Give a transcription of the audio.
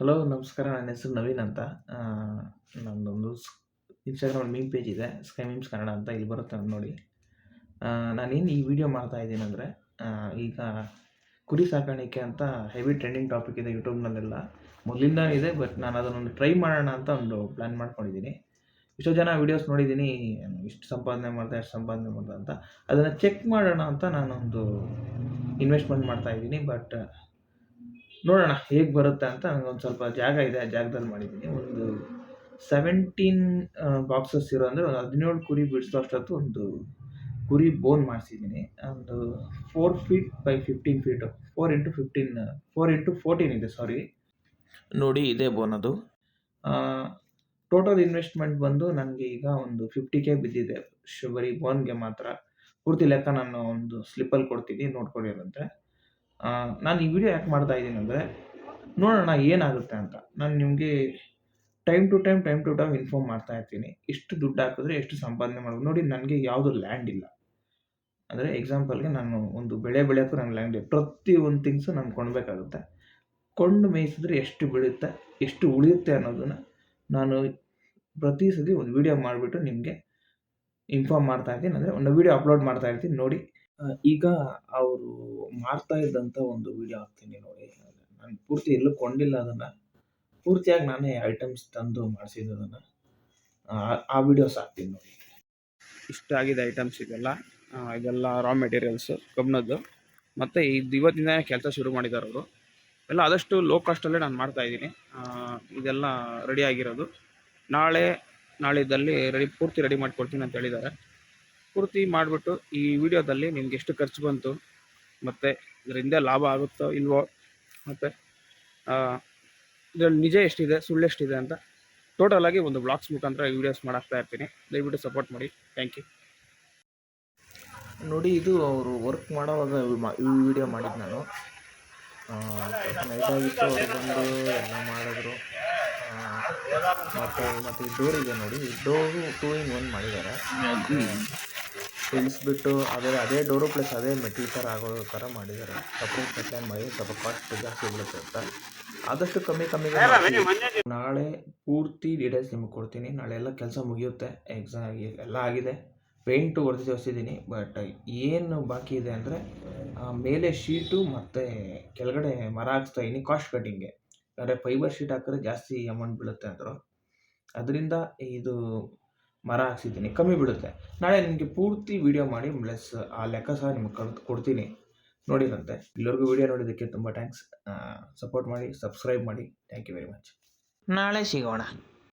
Hello ನಮಸ್ಕಾರ, ನನ್ನ ಹೆಸರು ನವೀನ್ ಅಂತ. ನಂದೊಂದು ಸ್ ಇನ್ಸ್ಟಾಗ್ರಾಮಲ್ಲಿ ಮೀಮ್ ಪೇಜ್ ಇದೆ ಸ್ಕೈ ಮೀಮ್ಸ್ ಕನ್ನಡ ಅಂತ ಇಲ್ಲಿ ಬರುತ್ತೆ ನೋಡಿ. ನಾನೇನು ಈ ವಿಡಿಯೋ ಮಾಡ್ತಾ ಇದ್ದೀನಿ ಅಂದರೆ ಈಗ ಕುರಿ ಸಾಕಾಣಿಕೆ ಅಂತ ಹೆವಿ ಟ್ರೆಂಡಿಂಗ್ ಟಾಪಿಕ್ ಇದೆ ಯೂಟ್ಯೂಬ್ನಲ್ಲೆಲ್ಲ ಮೊದಲಿಂದ ಇದೆ ಬಟ್ ನಾನು ಅದನ್ನೊಂದು ಟ್ರೈ ಮಾಡೋಣ ಅಂತ ಒಂದು ಪ್ಲ್ಯಾನ್ ಮಾಡ್ಕೊಂಡಿದ್ದೀನಿ. ಎಷ್ಟೋ ಜನ ವೀಡಿಯೋಸ್ ನೋಡಿದ್ದೀನಿ, ಇಷ್ಟು ಸಂಪಾದನೆ ಮಾಡ್ದೆ, ಅಷ್ಟು ಸಂಪಾದನೆ ಮಾಡ್ದೆ ಅಂತ. ಅದನ್ನು ಚೆಕ್ ಮಾಡೋಣ ಅಂತ ನಾನೊಂದು ಇನ್ವೆಸ್ಟ್ಮೆಂಟ್ ಮಾಡ್ತಾ ಇದ್ದೀನಿ ಬಟ್ ನೋಡೋಣ ಹೇಗೆ ಬರುತ್ತೆ ಅಂತ ನನಗೊಂದು ಸ್ವಲ್ಪ ಜಾಗ ಇದೆ ಆ ಜಾಗದಲ್ಲಿ ಮಾಡಿದ್ದೀನಿ. ಒಂದು ಸೆವೆಂಟೀನ್ ಬಾಕ್ಸಸ್ ಇರೋ ಅಂದರೆ ಒಂದು ಹದಿನೇಳು ಕುರಿ ಬಿಡಿಸೋ ಅಷ್ಟೊತ್ತು ಒಂದು ಕುರಿ ಬೋನ್ ಮಾಡಿಸಿದ್ದೀನಿ. ಒಂದು four feet by fifteen feet four into fifteen four into fourteen ಇದೆ ಸಾರಿ ನೋಡಿ ಇದೇ ಬೋನ್ ಅದು. ಟೋಟಲ್ ಇನ್ವೆಸ್ಟ್ಮೆಂಟ್ ಬಂದು ನನಗೆ ಈಗ ಒಂದು ಫಿಫ್ಟಿ ಕೆ ಬಿದ್ದಿದೆ. ಶುಬರಿ ಬೋನ್ಗೆ ಮಾತ್ರ. ಪೂರ್ತಿ ಲೆಕ್ಕ ನಾನು ಒಂದು ಸ್ಲಿಪ್ಪಲ್ಲಿ ಕೊಡ್ತೀನಿ ನೋಡ್ಕೊಂಡಿರಂತೆ ನಾನು ಈ ವಿಡಿಯೋ ಯಾಕೆ ಮಾಡ್ತಾ ಇದ್ದೀನಿ ಅಂದರೆ, ನೋಡೋಣ ಏನಾಗುತ್ತೆ ಅಂತ. ನಾನು ನಿಮಗೆ time to time time to time inform ಮಾಡ್ತಾ ಇರ್ತೀನಿ. ಎಷ್ಟು ದುಡ್ಡು ಹಾಕಿದ್ರೆ ಎಷ್ಟು ಸಂಪಾದನೆ ಮಾಡ್ಬೋದು ನೋಡಿ, ನನಗೆ ಯಾವುದು ಲ್ಯಾಂಡ್ ಇಲ್ಲ. ಅಂದರೆ ಎಕ್ಸಾಂಪಲ್ಗೆ ನಾನು ಒಂದು ಬೆಳೆ ಬೆಳೆಯೋಕ್ಕೂ ನನಗೆ ಲ್ಯಾಂಡ್ ಇಲ್ಲ. ಪ್ರತಿ ಒಂದು ಥಿಂಗ್ಸು ನಾನು ಕೊಡಬೇಕಾಗುತ್ತೆ. ಕೊಂಡು ಮೇಯಿಸಿದ್ರೆ ಎಷ್ಟು ಬೆಳೆಯುತ್ತೆ ಎಷ್ಟು ಉಳಿಯುತ್ತೆ ಅನ್ನೋದನ್ನು ನಾನು ಪ್ರತಿ ಸತಿ ಒಂದು ವಿಡಿಯೋ ಮಾಡಿಬಿಟ್ಟು ನಿಮಗೆ ಇನ್ಫಾರ್ಮ್ ಮಾಡ್ತಾ ಇರ್ತೀನಿ. ಅಂದರೆ ಒಂದು ವಿಡಿಯೋ ಅಪ್ಲೋಡ್ ಮಾಡ್ತಾ ಇರ್ತೀನಿ. ನೋಡಿ ಈಗ ಅವರು ಮಾಡ್ತಾ ಇದ್ದಂಥ ಒಂದು ವಿಡಿಯೋ ಹಾಕ್ತೀನಿ ನೋಡಿ. ನಾನು ಪೂರ್ತಿ ಎಲ್ಲೂ ಕೊಂಡಿಲ್ಲ ಅದನ್ನು. ಪೂರ್ತಿಯಾಗಿ ನಾನೇ ಐಟಮ್ಸ್ ತಂದು ಮಾಡಿಸಿದ್ದು ಅದನ್ನು ಆ ವಿಡಿಯೋಸ್ ಹಾಕ್ತೀನಿ ನೋಡಿ. ಇಷ್ಟ ಆಗಿದೆ ಐಟಮ್ಸ್ ಇದೆಲ್ಲ. ಇದೆಲ್ಲ ರಾ ಮೆಟೀರಿಯಲ್ಸು ಕಬ್ಬಿಣದ್ದು ಮತ್ತು ಇದು ಇವತ್ತಿಂದ ಕೆಲಸ ಶುರು ಮಾಡಿದ್ದಾರೆ ಅವರು. ಎಲ್ಲ ಆದಷ್ಟು ಲೋ ಕಾಸ್ಟಲ್ಲೇ ನಾನು ಮಾಡ್ತಾ ಇದ್ದೀನಿ. ಇದೆಲ್ಲ ರೆಡಿ ಆಗಿರೋದು. ನಾಳೆ, ನಾಳಿದ್ದಲ್ಲಿ ರೆಡಿ ಪೂರ್ತಿ ರೆಡಿ ಮಾಡಿಕೊಡ್ತೀನಿ ಅಂತ ಹೇಳಿದ್ದಾರೆ. ಪೂರ್ತಿ ಮಾಡಿಬಿಟ್ಟು ಈ ವಿಡಿಯೋದಲ್ಲಿ ನಿಮ್ಗೆ ಎಷ್ಟು ಖರ್ಚು ಬಂತು ಮತ್ತು ಇದರಿಂದ ಲಾಭ ಆಗುತ್ತೋ ಇಲ್ವೋ ಮತ್ತು ಇದರಲ್ಲಿ ನಿಜ ಎಷ್ಟಿದೆ ಸುಳ್ಳು ಎಷ್ಟಿದೆ ಅಂತ ಟೋಟಲಾಗಿ ಒಂದು ಬ್ಲಾಗ್ಸ್ ಮುಖಾಂತರ ವಿಡಿಯೋಸ್ ಮಾಡಾಕ್ತಾ ಇರ್ತೀನಿ. ದಯವಿಟ್ಟು ಸಪೋರ್ಟ್ ಮಾಡಿ. ಥ್ಯಾಂಕ್ ಯು ನೋಡಿ ಇದು ಅವರು ವರ್ಕ್ ಮಾಡೋವಾಗ ಈ ವಿಡಿಯೋ ಮಾಡಿದ್ದು ನಾನು. ನೈಟ್ ಆಗಿತ್ತು ಅವ್ರು ಬಂದು ಎಲ್ಲ ಮಾಡಿದ್ರು. ಮತ್ತು ಮತ್ತೆ ಈ ಡೋರ್ ಇದೆ ನೋಡಿ. ಡೋರು ಟೂ ಇನ್ ಒನ್ ಮಾಡಿದ್ದಾರೆ. ಇಳಿಸ್ಬಿಟ್ಟು ಅದೇ ಅದೇ ಡೋರು ಪ್ಲಸ್ ಅದೇ ಮೆಟ್ಲ್ ಥರ ಆಗೋ ಥರ ಮಾಡಿದ್ದಾರೆ ಸಪ್ರೇಟ್ ಮೆಟ್ಲೈನ್ ಮಾಡಿ ಸ್ವಲ್ಪ ಕಾಸ್ಟ್ ಜಾಸ್ತಿ ಬೀಳುತ್ತೆ ಅಂತ. ಆದಷ್ಟು ಕಮ್ಮಿ ಕಮ್ಮಿ. ನಾಳೆ ಪೂರ್ತಿ ಡೀಟೇಲ್ಸ್ ನಿಮಗೆ ಕೊಡ್ತೀನಿ. ನಾಳೆ ಎಲ್ಲ ಕೆಲಸ ಮುಗಿಯುತ್ತೆ. ಎಕ್ಸಾಮ್ ಎಲ್ಲ ಆಗಿದೆ. ಪೇಂಟು ಹೊಡೆದು ತೋರಿಸಿದ್ದೀನಿ. ಬಟ್ ಏನು ಬಾಕಿ ಇದೆ ಅಂದರೆ ಮೇಲೆ ಶೀಟು ಮತ್ತು ಕೆಳಗಡೆ ಮರ ಹಾಕ್ಸ್ತಾ ಇದ್ದೀನಿ ಕಾಸ್ಟ್ ಕಟ್ಟಿಂಗೆ ಅಂದರೆ ಫೈಬರ್ ಶೀಟ್ ಹಾಕಿದ್ರೆ ಜಾಸ್ತಿ ಅಮೌಂಟ್ ಬೀಳುತ್ತೆ ಅಂದರು. ಅದರಿಂದ ಇದು ಮರ ಹಾಕ್ಸಿದ್ದೀನಿ ಕಮ್ಮಿ ಬಿಡುತ್ತೆ. ನಾಳೆ ನಿಮಗೆ ಪೂರ್ತಿ ವಿಡಿಯೋ ಮಾಡಿ ಪ್ಲಸ್ ಆ ಲೆಕ್ಕ ಸಹ ನಿಮ್ಗೆ ಕಳ್ದು ಕೊಡ್ತೀನಿ. ನೋಡಿರಂತೆ. ಎಲ್ಲರಿಗೂ ವಿಡಿಯೋ ನೋಡಿದ್ದಕ್ಕೆ ತುಂಬ ಥ್ಯಾಂಕ್ಸ್ ಸಪೋರ್ಟ್ ಮಾಡಿ ಸಬ್ಸ್ಕ್ರೈಬ್ ಮಾಡಿ. ಥ್ಯಾಂಕ್ ಯು ವೆರಿ ಮಚ್ ನಾಳೆ ಸಿಗೋಣ.